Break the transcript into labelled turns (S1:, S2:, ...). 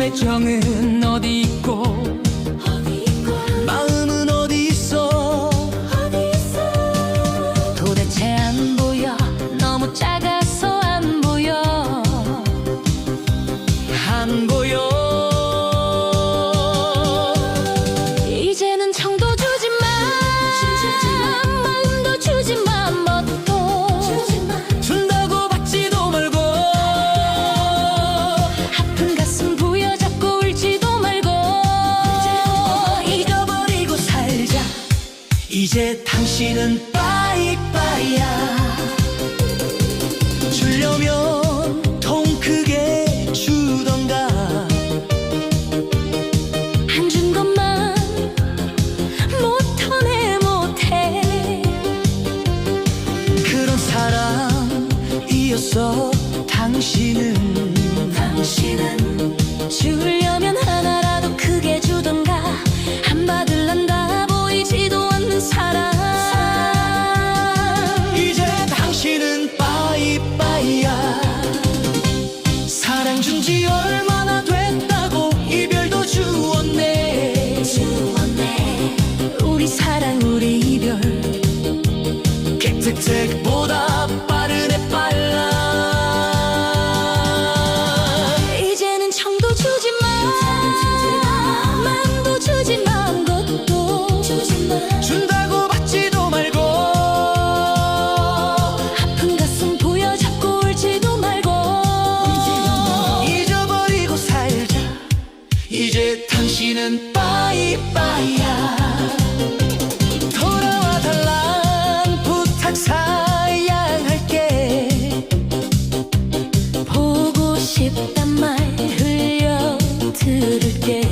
S1: 마음의 정은 어디 있고, 어디 있고? 마음은 어디 있어? 어디 있어?
S2: 도대체 안 보여. 너무 작아서 안 보여.
S1: 안 보여.
S2: 이제
S1: 당신은 빠이빠이야. 줄려면
S2: just try 우리는
S1: 빠이빠이야.
S2: 돌아와 달란 부탁
S1: 사양할게. 보고 싶단 말 흘려 들을게.